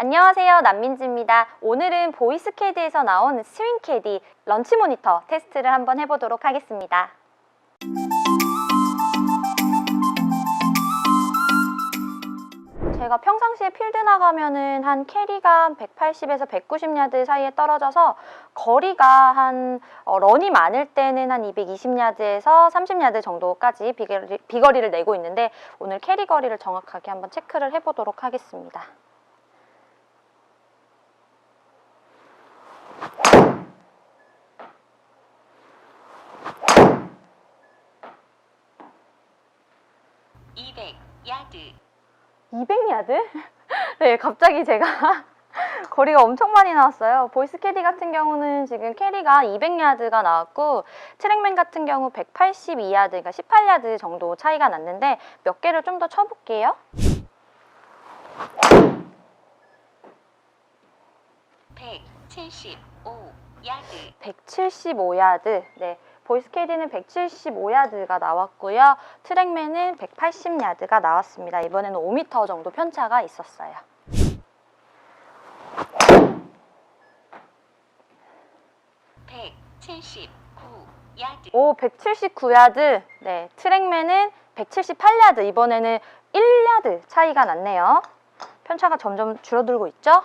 안녕하세요. 남민지입니다. 오늘은 보이스캐디에서 나온 스윙캐디 런치 모니터 테스트를 한번 해보도록 하겠습니다. 제가 평상시에 필드 나가면은 한 캐리가 180에서 190야드 사이에 떨어져서 거리가 한 어, 런이 많을 때는 한 220야드에서 30야드 정도까지 비거리, 비거리를 내고 있는데 오늘 캐리 거리를 정확하게 한번 체크를 해보도록 하겠습니다. 이백 야드 200야드? 네, 갑자기 제가 거리가 엄청 많이 나왔어요. 보이스 캐디 같은 경우는 지금 캐리가 200야드가 나왔고 트랙맨 같은 경우 182야드, 그러니까 18야드 정도 차이가 났는데 몇 개를 좀 더 쳐볼게요. 백칠십오 야드 175야드. 네. 보이스 캐디는 175야드가 나왔고요. 트랙맨은 180야드가 나왔습니다. 이번에는 5m 정도 편차가 있었어요. 백칠십구 야드 오, 179야드. 네, 트랙맨은 178야드. 이번에는 1야드 차이가 났네요. 편차가 점점 줄어들고 있죠?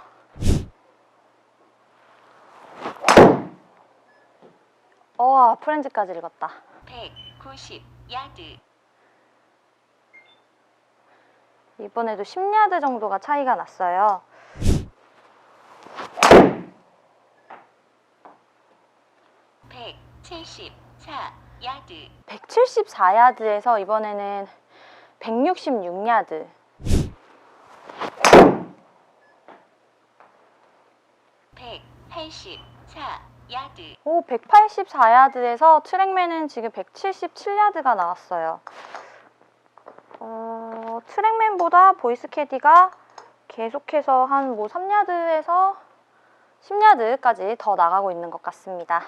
어, 프렌즈까지 읽었다. 백구십 야드 이번에도 10야드 정도가 차이가 났어요. 야드 174야드에서 이번에는 166야드. 백팔십사 야드 오, 184야드에서 트랙맨은 지금 177야드가 나왔어요. 어, 트랙맨보다 보이스 캐디가 계속해서 한 뭐 3야드에서 10야드까지 더 나가고 있는 것 같습니다.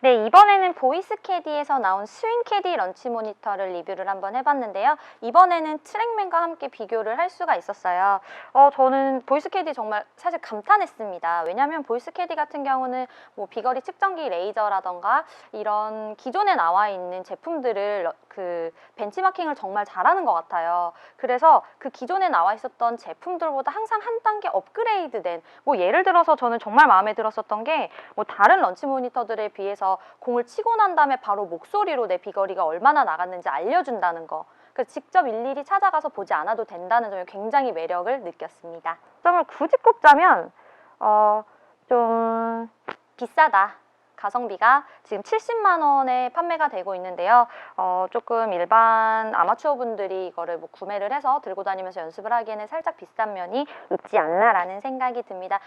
네, 이번에는 보이스 캐디에서 나온 스윙 캐디 런치 모니터를 리뷰를 한번 해봤는데요. 이번에는 트랙맨과 함께 비교를 할 수가 있었어요. 어, 저는 보이스 캐디 정말 사실 감탄했습니다. 왜냐하면 보이스 캐디 같은 경우는 뭐 비거리 측정기 레이저라던가 이런 기존에 나와 있는 제품들을 러- 그 벤치마킹을 정말 잘하는 것 같아요. 그래서 그 기존에 나와 있었던 제품들보다 항상 한 단계 업그레이드된 뭐 예를 들어서 저는 정말 마음에 들었었던 게 뭐 다른 런치 모니터들에 비해서 공을 치고 난 다음에 바로 목소리로 내 비거리가 얼마나 나갔는지 알려준다는 거. 그 직접 일일이 찾아가서 보지 않아도 된다는 점에 굉장히 매력을 느꼈습니다. 점을 굳이 꼽자면 어, 좀 비싸다. 가성비가 지금 70만 원에 판매가 되고 있는데요. 어, 조금 일반 아마추어 분들이 이거를 뭐 구매를 해서 들고 다니면서 연습을 하기에는 살짝 비싼 면이 있지 않나라는 생각이 듭니다.